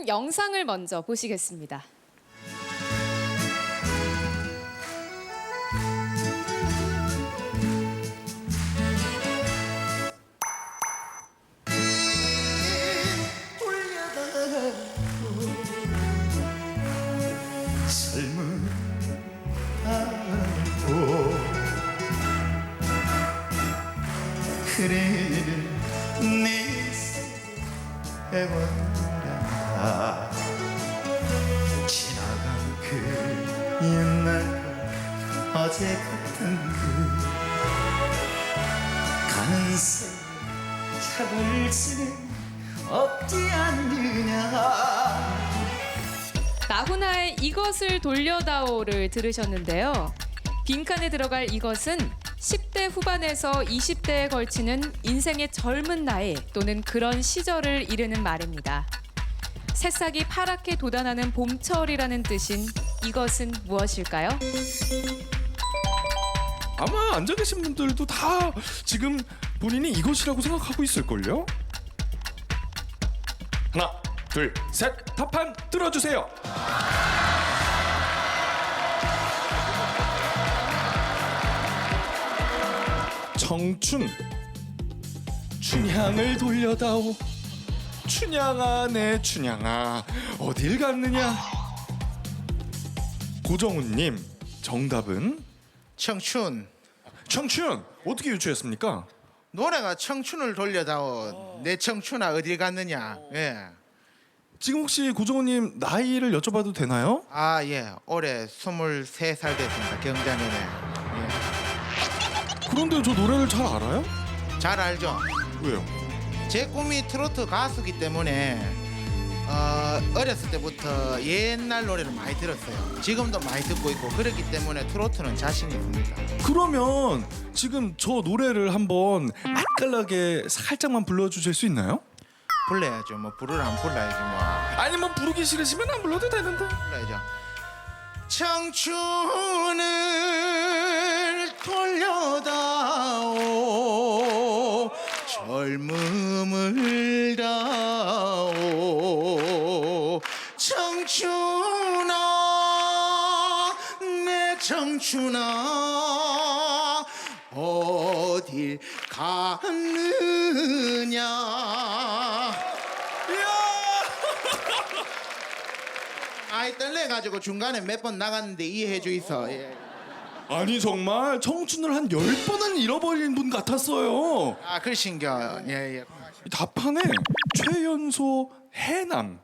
한 영상을 먼저 보시겠습니다. 그래 내 세월 아 지나간 그 옛날 어제 같은 그새 잡을 수는 없지 않느냐 나훈아의 이것을 돌려다오를 들으셨는데요. 빈칸에 들어갈 이것은 10대 후반에서 20대에 걸치는 인생의 젊은 나이 또는 그런 시절을 이르는 말입니다. 새싹이 파랗게 돋아나는 봄철이라는 뜻인 이것은 무엇일까요? 아마 앉아 계신 분들도 다 지금 본인이 이것이라고 생각하고 있을걸요? 하나, 둘, 셋, 답판 들어주세요. 청춘, 춘향을 돌려다오. 춘향아, 내 춘향아, 어딜 갔느냐? 고정훈님, 정답은 청춘 청춘 어떻게 유추했습니까? 노래가 청춘을 돌려다오 내 청춘아 어디 갔느냐 예. 지금 혹시 고정호님 나이를 여쭤봐도 되나요? 아, 예. 올해 23살 됐습니다. 경자년에. 그런데 저 노래를 잘 알아요? 예. 잘 알죠? 왜요? 제 꿈이 트로트 가수기 때문에 어, 어렸을 때부터 옛날 노래를 많이 들었어요. 지금도 많이 듣고 있고 그렇기 때문에 트로트는 자신이 있습니다. 그러면 지금 저 노래를 한번 맛깔나게 살짝만 불러주실 수 있나요? 불러야죠. 뭐 부르라면 불러야지 뭐. 아니 뭐 부르기 싫으시면 안 불러도 되는데 불러야죠. 청춘을 돌려다오 젊음 청춘아 어딜 갔느냐? 아이 떨려가지고 중간에 몇 번 나갔는데 이해해 주이소. 예. 아니 정말 청춘을 한 열번은 잃어버린 분 같았어요. 아 그러신겨. 예예. 이 답판에 최연소 해남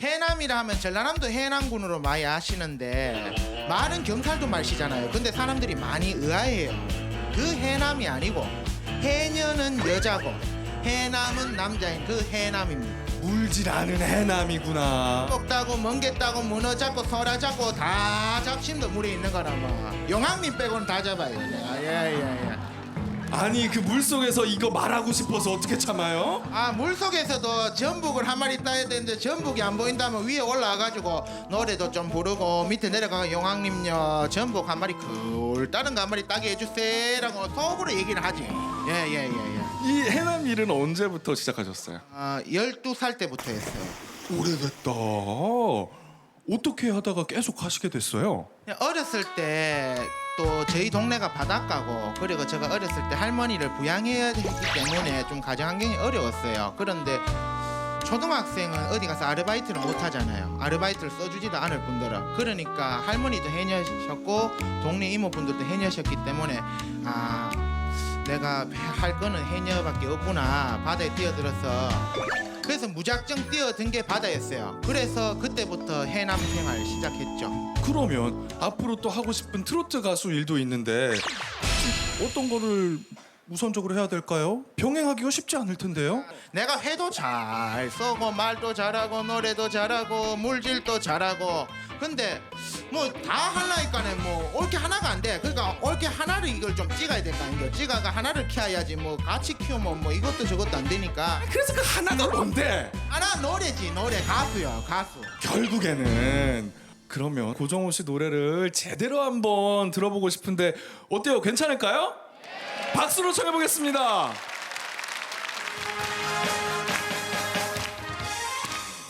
해남이라 하면 전라남도 해남군으로 많이 아시는데 말은 경상도 말씨잖아요. 근데 사람들이 많이 의아해요. 그 해남이 아니고 해녀는 여자고 해남은 남자인 그 해남입니다. 울질 않은 해남이구나. 꼭 따고 멍게 따고 문어 잡고 소라 잡고 다 잡심도 물에 있는 거라 뭐. 용왕님 빼고는 다 잡아요. 예예 예 아니 그 물속에서 이거 말하고 싶어서 어떻게 참아요? 아 물속에서도 전북을 한 마리 따야 되는데 전북이 안 보인다면 위에 올라와가지고 노래도 좀 부르고 밑에 내려가서 용왕님요 전북 한 마리 굴 다른 거 한 마리 따게 해주세요라고 속으로 얘기를 하지 예예예예 이 해남 일은 언제부터 시작하셨어요? 아 12살 때부터 했어요 오래됐다. 어떻게 하다가 계속 하시게 됐어요? 어렸을 때 또 저희 동네가 바닷가고 그리고 제가 어렸을 때 할머니를 부양해야 했기 때문에 좀 가정 환경이 어려웠어요. 그런데 초등학생은 어디 가서 아르바이트를 못 하잖아요. 아르바이트를 써주지도 않을 뿐더러 그러니까 할머니도 해녀셨고 동네 이모분들도 해녀셨기 때문에 아 내가 할 거는 해녀밖에 없구나 바다에 뛰어들어서 그래서 무작정 뛰어든 게 바다였어요. 그래서 그때부터 해남 생활 시작했죠. 그러면 앞으로 또 하고 싶은 트로트 가수 일도 있는데 어떤 거를 우선적으로 해야 될까요? 병행하기가 쉽지 않을 텐데요. 내가 회도 잘 써고 말도 잘하고 노래도 잘하고 물질도 잘하고 근데 뭐 다 하려니까네 뭐 옳게 하나가 안 돼. 그러니까 옳게 하나를 이걸 좀 찍어야 될 거 아니에요. 찍어가 하나를 키워야지 뭐 같이 키우면 뭐 이것도 저것도 안 되니까 그래서 그 하나가 뭔데? 하나 노래지 노래 가수요 가수. 결국에는 그러면 고정호 씨 노래를 제대로 한번 들어보고 싶은데 어때요? 괜찮을까요? 박수로 청해 보겠습니다.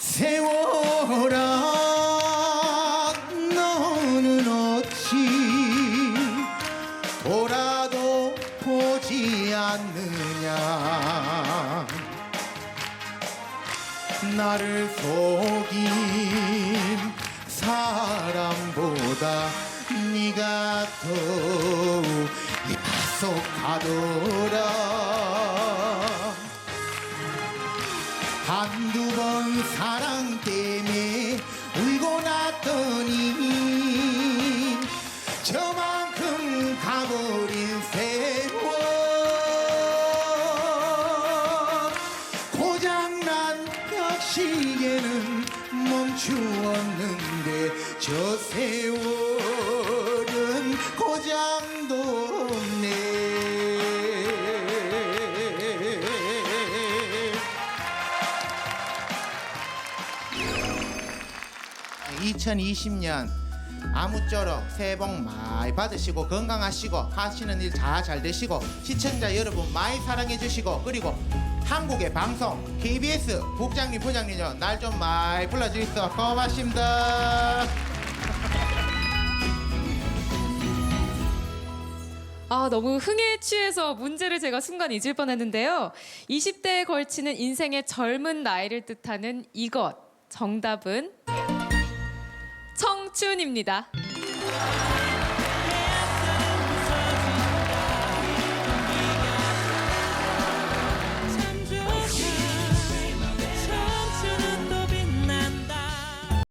세월아 너는 어찌 돌아도 보지 않느냐 나를 속인 사람보다 네가 더욱 야속하더라. 한두 번 사랑 때문에 울고 났더니 저만큼 가버린 세월. 고장난 벽시계는 멈추었는데 저 세월은 고장도 2020년 아무쪼록 새해 복 많이 받으시고 건강하시고 하시는 일 다 잘 되시고 시청자 여러분 많이 사랑해 주시고 그리고 한국의 방송 KBS 국장님 부장님요 날 좀 많이 불러주세요 고맙습니다. 아, 너무 흥에 취해서 문제를 제가 순간 잊을 뻔했는데요. 20대에 걸치는 인생의 젊은 나이를 뜻하는 이것. 정답은 박지훈입니다.